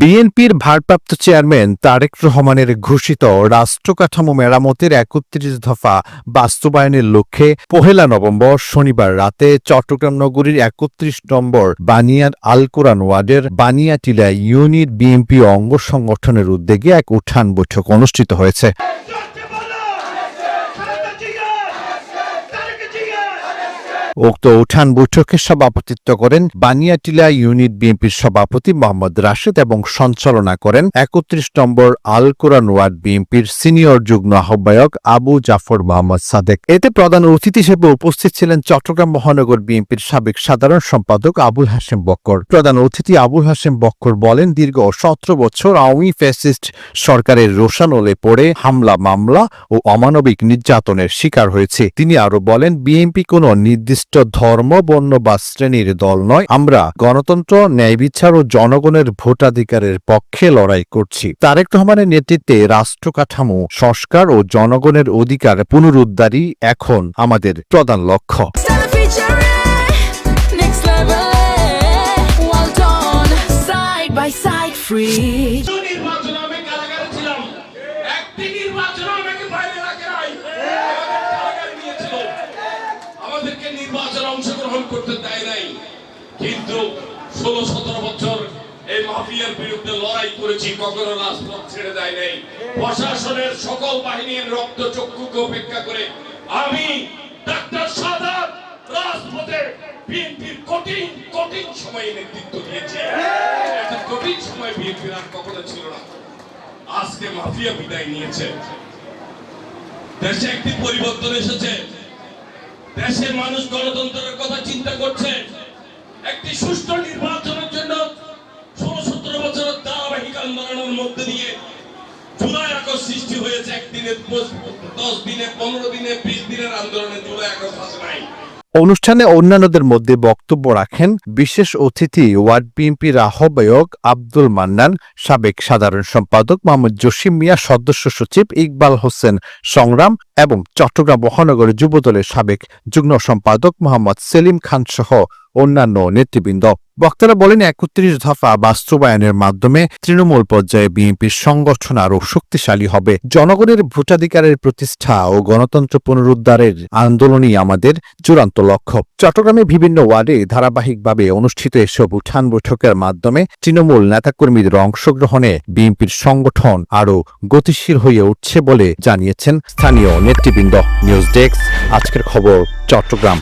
বিএনপির ভারপ্রাপ্ত চেয়ারম্যান তারেক রহমানের ঘোষিত রাষ্ট্রকাঠামো মেরামতের একত্রিশ দফা বাস্তবায়নের লক্ষ্যে পহেলা নভেম্বর শনিবার রাতে চট্টগ্রাম নগরীর একত্রিশ নম্বর বানিয়ার আলকোরান ওয়ার্ডের বানিয়াটিলা ইউনিট বিএনপি অঙ্গ সংগঠনের উদ্যোগে এক উঠান বৈঠক অনুষ্ঠিত হয়েছে। উক্ত উঠান বৈঠকে সভাপতিত্ব করেন বানিয়াটিলা ইউনিট বিএনপির সভাপতি মোহাম্মদ রাশেদ এবং সঞ্চালনা করেন একত্রিশ নম্বর আল কোরআন ওয়ার্ড বিএনপির সিনিয়র যুগ্ম আহ্বায়ক আবু জাফর মোহাম্মদ সাদেক। এতে প্রধান অতিথি হিসেবে উপস্থিত ছিলেন চট্টগ্রাম মহানগর বিএনপির সাবেক সাধারণ সম্পাদক আবুল হাশেম বক্কর। প্রধান অতিথি আবুল হাশেম বক্কর বলেন, দীর্ঘ সতেরো বছর আওয়ামী ফ্যাসিস্ট সরকারের রোশানলে পড়ে হামলা, মামলা ও অমানবিক নির্যাতনের শিকার হয়েছে। তিনি আরও বলেন, বিএনপি কোনো নির্দিষ্ট ধর্ম, বর্ণ বা শ্রেণির দল নয়। আমরা গণতন্ত্র ন্যায় বিচার ও জনগণের ভোটাধিকারের পক্ষে লড়াই করছি। তারেক রহমানের নেতৃত্বে রাষ্ট্র কাঠামো সংস্কার ও জনগণের অধিকার পুনরুদ্ধারই এখন আমাদের প্রধান লক্ষ্য। Stella আমাদেরকে নির্বাচনে অংশগ্রহণ করতে দেয় নাই। কিন্তু ষোলো, সতেরো বছর এই মাফিয়ার বিরুদ্ধে লড়াই করেছি, কখনো রাজপথ ছেড়ে দেয় নাই। প্রশাসনের সকল বাহিনীর রক্ত চক্ষুকে উপেক্ষা করে আমি ডাক্তার সাদাত রাজপথে বিএনপির কঠিন কঠিন সময়ে নেতৃত্ব দিয়েছি। কঠিন সময় বিএনপির আর কখনো ছিল না। আজকে মাফিয়া বিদায় নিয়েছে। দেশে একটি পরিবর্তন এসেছে। দেশের মানুষ গণতন্ত্রের কথা চিন্তা করছে। একটি সুষ্ঠু নির্বাচনের জন্য ষোলো সতেরো বছরের ধারাবাহিক আন্দোলনের মধ্যে দিয়ে জুলাই আগস্ট সৃষ্টি হয়েছে একদিনে দশ দিনে, পনেরো দিনে, বিশ দিনের আন্দোলনে জুলাই আগস্ট আসে নাই। অনুষ্ঠানে অন্যান্যদের মধ্যে বক্তব্য রাখেন বিশেষ অতিথি ওয়ার্ড বিএনপির আহ্বায়ক আব্দুল মান্নান, সাবেক সাধারণ সম্পাদক মোহাম্মদ জসিম মিয়া, সদস্য সচিব ইকবাল হোসেন সংগ্রাম এবং চট্টগ্রাম মহানগরের যুবদলের সাবেক যুগ্ম সম্পাদক মোহাম্মদ সেলিম খান সহ অন্যান্য নেতৃবৃন্দ। বক্তারা বলেন একত্রিশ দফা বাস্তবায়নের মাধ্যমে তৃণমূল পর্যায়ে বিএনপির সংগঠন আরও শক্তিশালী হবে। জনগণের ভোটাধিকারের প্রতিষ্ঠা ও গণতন্ত্র পুনরুদ্ধারের আন্দোলনই আমাদের চূড়ান্ত লক্ষ্য। চট্টগ্রামে বিভিন্ন ওয়ার্ডে ধারাবাহিকভাবে অনুষ্ঠিত এসব উঠান বৈঠকের মাধ্যমে তৃণমূল নেতাকর্মীদের অংশগ্রহণে বিএনপির সংগঠন আরও গতিশীল হয়ে উঠছে বলে জানিয়েছেন স্থানীয় নেতৃবৃন্দ। নিউজ ডেস্ক, আজকের খবর চট্টগ্রাম।